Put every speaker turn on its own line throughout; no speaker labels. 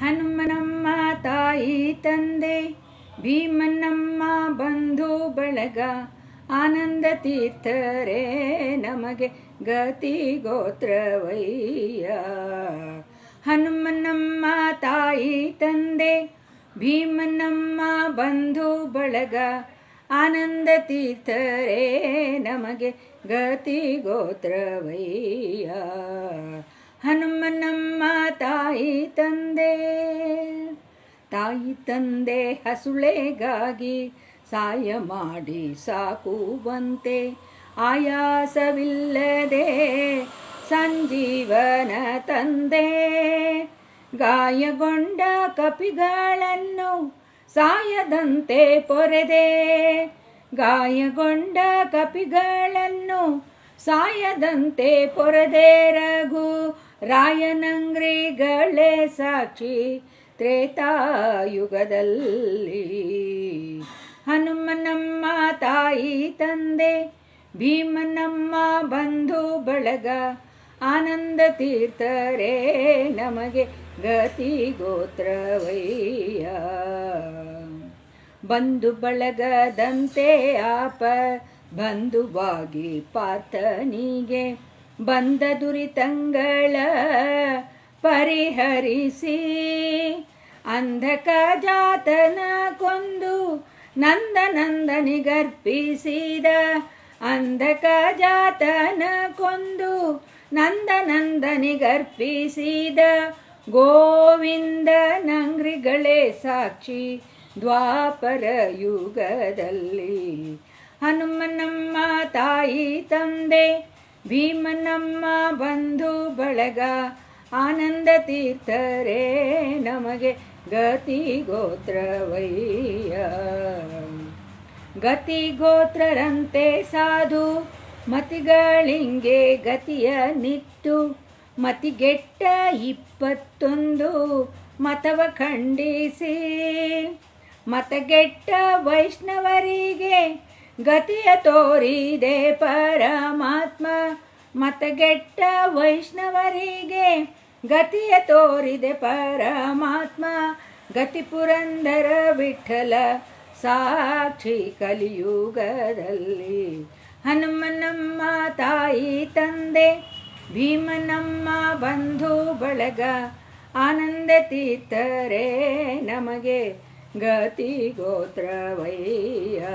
ಹನುಮನಮ್ಮ ತಾಯಿ ತಂದೆ, ಭೀಮನಮ್ಮ ಬಂಧು ಬಳಗ ಆನಂದ ತೀರ್ಥರೇ ನಮಗೆ ಗತಿ ಗೋತ್ರವಯ್ಯ. ಹನುಮನಮ್ಮ ತಾಯಿ ತಂದೆ, ಭೀಮನಮ್ಮ ಬಂಧು ಬಳಗ ಆನಂದ ತೀರ್ಥರೇ ನಮಗೆ ಗತಿ ಗೋತ್ರವಯ್ಯ. ಹನುಮನಮ್ಮ ತಾಯಿ ತಂದೆ. ತಾಯಿ ತಂದೆ ಹಸುಳೆಗಾಗಿ ಸಾಯ ಮಾಡಿ ಸಾಕುವಂತೆ ಆಯಾಸವಿಲ್ಲದೆ ಸಂಜೀವನ ತಂದೆ. ಗಾಯಗೊಂಡ ಕಪಿಗಳನ್ನು ಸಾಯದಂತೆ ಪೊರೆದೆ. ಗಾಯಗೊಂಡ ಕಪಿಗಳನ್ನು ಸಾಯದಂತೆ ಪೊರೆದೆ ರಘು. ರಾಯನಂಗ್ರಿಗಳೇ ಸಾಕ್ಷಿ ತ್ರೇತಾಯುಗದಲ್ಲಿ. ಹನುಮನಮ್ಮ ತಾಯಿ ತಂದೆ, ಭೀಮನಮ್ಮ ಬಂಧು ಬಳಗ, ಆನಂದ ತೀರ್ಥರೇ ನಮಗೆ ಗತಿ ಗೋತ್ರವಯ್ಯ. ಬಂಧು ಬಳಗದಂತೆ ಆಪ, ಬಂಧುವಾಗಿ ಪಾರ್ಥನಿಗೆ ಬಂದ ದುರಿತಂಗಳ ಪರಿಹರಿಸಿ ಅಂಧಕ ಜಾತನ ಕೊಂದು ನಂದ ನಂದನಿಗರ್ಪಿಸಿದ ಅಂಧಕ ಜಾತನ ಕೊಂದು ನಂದ ನಂದನಿಗರ್ಪಿಸಿದ ಗೋವಿಂದ ನಂಗ್ರಿಗಳೇ ಸಾಕ್ಷಿ ದ್ವಾಪರ ಯುಗದಲ್ಲಿ. ಹನುಮನಮ್ಮ ತಾಯಿ ತಂದೆ ಭೀಮನಮ್ಮ ಬಂಧು ಬಳಗ, ಆನಂದ ತೀರ್ಥರೇ ನಮಗೆ ಗತಿ ಗೋತ್ರವಯ್ಯ. ಗತಿ ಗೋತ್ರರಂತೆ ಸಾಧು, ಮತಿಗಳಿಂಗೆ ಗತಿಯ ನಿಟ್ಟು, ಮತಿಗೆಟ್ಟ ಇಪ್ಪತ್ತೊಂದು ಮತವ ಖಂಡಿಸಿ, ಮತಗೆಟ್ಟ ವೈಷ್ಣವರಿಗೆ ಗತಿಯ ತೋರಿದೆ ಪರಮಾತ್ಮ, ಮತಗೆಟ್ಟ ವೈಷ್ಣವರಿಗೆ. ಗತಿಯ ತೋರಿದೆ ಪರಮಾತ್ಮ, ಗತಿ ಪುರಂದರ ವಿಠಲ ಸಾಕ್ಷಿ ಕಲಿಯುಗದಲ್ಲಿ. ಹನುಮನಮ್ಮ ತಾಯಿ ತಂದೆ, ಭೀಮನಮ್ಮ ಬಂಧು ಬಳಗ, ಆನಂದ ತೀರ್ಥರೆ ನಮಗೆ ಗತಿ ಗೋತ್ರವಯ್ಯ.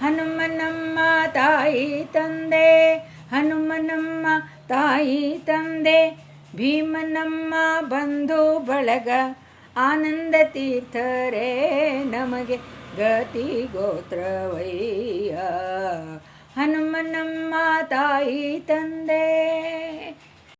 ಹನುಮನಮ್ಮ ತಾಯಿ ತಂದೆ, ಹನುಮನಮ್ಮ ತಾಯಿ ತಂದೆ, ಭೀಮನಮ್ಮ ಬಂಧು ಬಳಗ, ಆನಂದ ತೀರ್ಥರೇ ನಮಗೆ ಗತಿ ಗೋತ್ರವಯ್ಯ. ಹನುಮನಮ್ಮ ತಾಯಿ ತಂದೆ